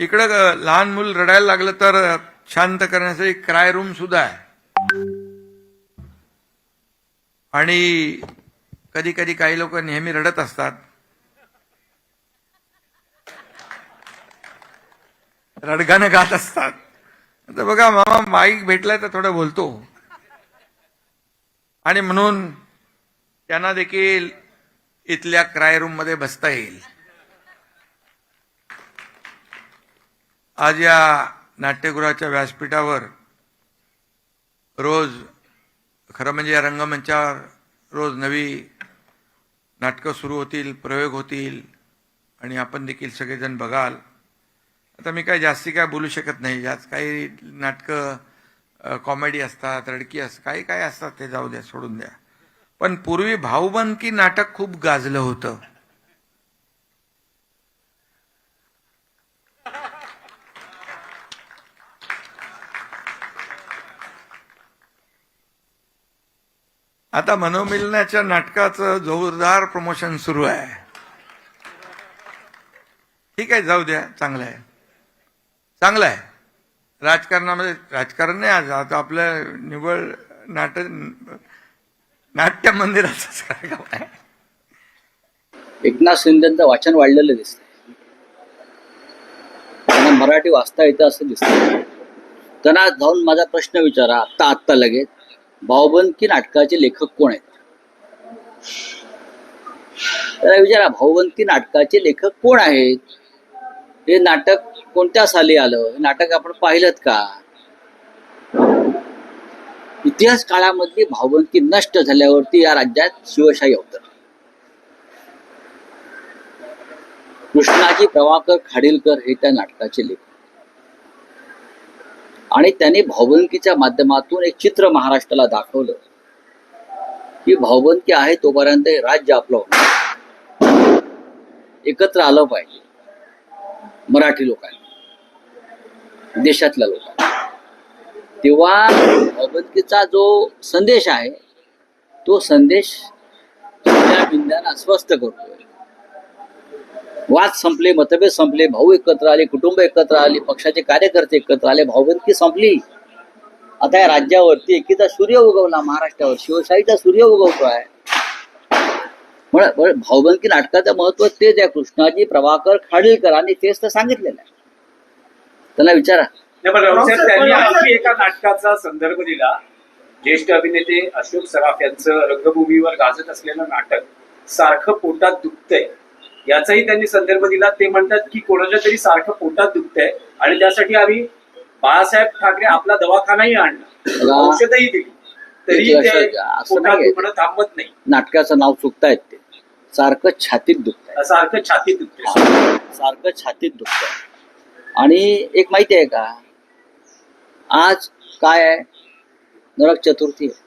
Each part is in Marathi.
इकडं लहान मूल रडायला लागलं तर शांत करण्यासाठी क्राय रूम सुद्धा आहे. आणि कधी कधी काही लोक नेहमी रडत असतात. रडगाणं गात असतात. तर बघा मामा माईक भेटलाय तर थोडं बोलतो. आणि म्हणून त्यांना देखील इथल्या क्राय रूममध्ये बसता येईल. आज या नाट्यगृहाच्या व्यासपीठावर रोज खरं म्हणजे या रंगमंचावर रोज नवी नाटकं सुरू होतील प्रयोग होतील आणि आपण देखील सगळेजण बघाल. आता मी काय जास्ती काय बोलू शकत नाही. यात काही नाटकं कॉमेडी असतात रडकी असतात काही काय असतात ते जाऊ द्या सोडून द्या. पण पूर्वी भाऊबंदकी नाटक खूप गाजलं होतं. आता मनोमिलनाच्या नाटकाचं जोरदार प्रमोशन सुरू आहे. ठीक आहे जाऊ द्या चांगलं आहे. चांगलं आहे. राजकारणामध्ये राजकारण नाही आज आता आपलं निवड नाट नाट्य मंदिराचाच कार्यक्रम आहे? एकनाथ शिंदेचं वाचन वाढलेलं दिसत त्यांना मराठी वाचता येतं असं दिसतंय. त्यांना जाऊन माझा प्रश्न विचारा आत्ता आत्ता लगेच. भाऊबंदकी नाटकाचे लेखक कोण आहेत? त्याला विचारा भाऊबंदकी नाटकाचे लेखक कोण आहेत? हे नाटक कोणत्या साली आलं? हे नाटक आपण पाहिलं का? इतिहास काळामधली भावबंदकी नष्ट झाल्यावरती या राज्यात शिवशाही अवतर कृष्णाजी प्रभाकर खाडीलकर हे त्या नाटकाचे लेखक आणि त्यांनी भावबंदकीच्या माध्यमातून एक चित्र महाराष्ट्राला दाखवलं. की भावबंदकी आहे तोपर्यंत हे राज्य आपलं होणार. एकत्र आलं पाहिजे. मराठी लोकांनी. देशातल्या लोकांनी. तेव्हा भावबंदकीचा जो संदेश आहे तो संदेश चिंध्या अस्वस्थ करतोय वाद संपले मतभेद संपले भाऊ एकत्र आले कुटुंब एकत्र आले पक्षाचे कार्यकर्ते एकत्र आले भाऊबंदकी संपली. आता या राज्यावरती एकीचा सूर्य उगवला महाराष्ट्रावर. शिवशाहीचा सूर्य उगवतोय म्हण- म्हण- भाऊबंदकी नाटकाचं महत्त्व तेच आहे. कृष्णाजी प्रभाकर खाडीलकरांनी तेच तर सांगितलेलं आहे. त्यांना विचारा. त्यांनी आणखी एका नाटकाचा संदर्भ दिला. ज्येष्ठ अभिनेते अशोक सराफ यांचं रंगभूमीवर गाजत असलेलं नाटक सारखं पोटात दुखतंय. याचाही त्यांनी संदर्भ दिला. ते म्हणतात की कोणाच्या तरी सारखं पोटात दुखतंय आणि त्यासाठी आम्ही बाळासाहेब ठाकरे आपला दवाखानाही आणला. औषधही दिली. तरी ते पोटात. दुखणं थांबत नाही. नाटकाचं नाव चुकतायत ते. सारखं छातीत दुखत सारखं छातीत दुखतंय. सारखं छातीत दुखत आणि एक माहिती आहे का? आज काय आहे? नरक चतुर्थी आहे.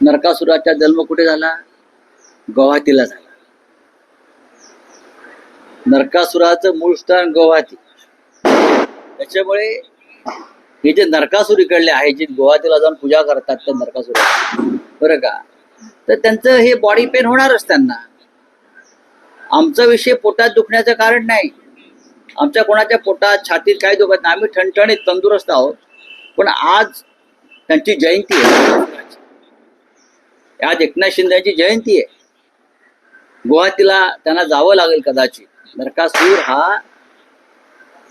नरकासुराचा जन्म कुठे झाला? गुवाहाटीला झाला. नरकासुराचं मूळ स्थान गोवाती त्याच्यामुळे हे जे नरकासूर इकडले आहे जे गोवातीला जाऊन पूजा करतात त्या नरकासुरा बरं का? तर त्यांचं हे बॉडी पेन होणारच त्यांना. आमचा विषय पोटात दुखण्याचं कारण नाही. आमच्या कोणाच्या पोटात छातीत काय दुखत नाही. आम्ही ठणठणीत तंदुरुस्त आहोत. पण आज त्यांची जयंती आहे. आज एकनाथ शिंदेची जयंती आहे. गुवाहाटीला त्यांना जावं लागेल कदाचित. नरकासूर हा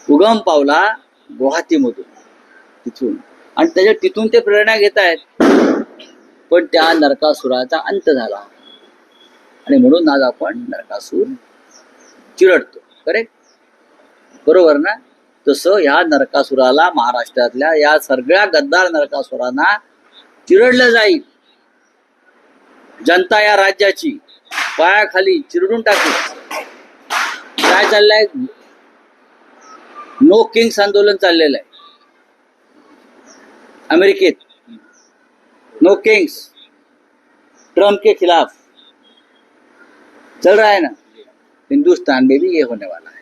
उगम पावला गुवाहाटीमधून तिथून. आणि त्याच्या तिथून ते प्रेरणा घेत आहेत. पण त्या नरकासुराचा अंत झाला. आणि म्हणून आज आपण नरकासूर चिरडतो. करेक्ट बरोबर ना? तसं ह्या नरकासुराला महाराष्ट्रातल्या या सगळ्या गद्दार नरकासुरांना चिरडलं जाईल. जनता या राज्याची पायाखाली चिरडून टाकली. काय चाललंय? नो किंग्स आंदोलन चाललेलं आहे. अमेरिकेत. नो किंग्स ट्रम्प के खिलाफ. चल रहा है ना? हिंदुस्तान में भी ये होने वाला है।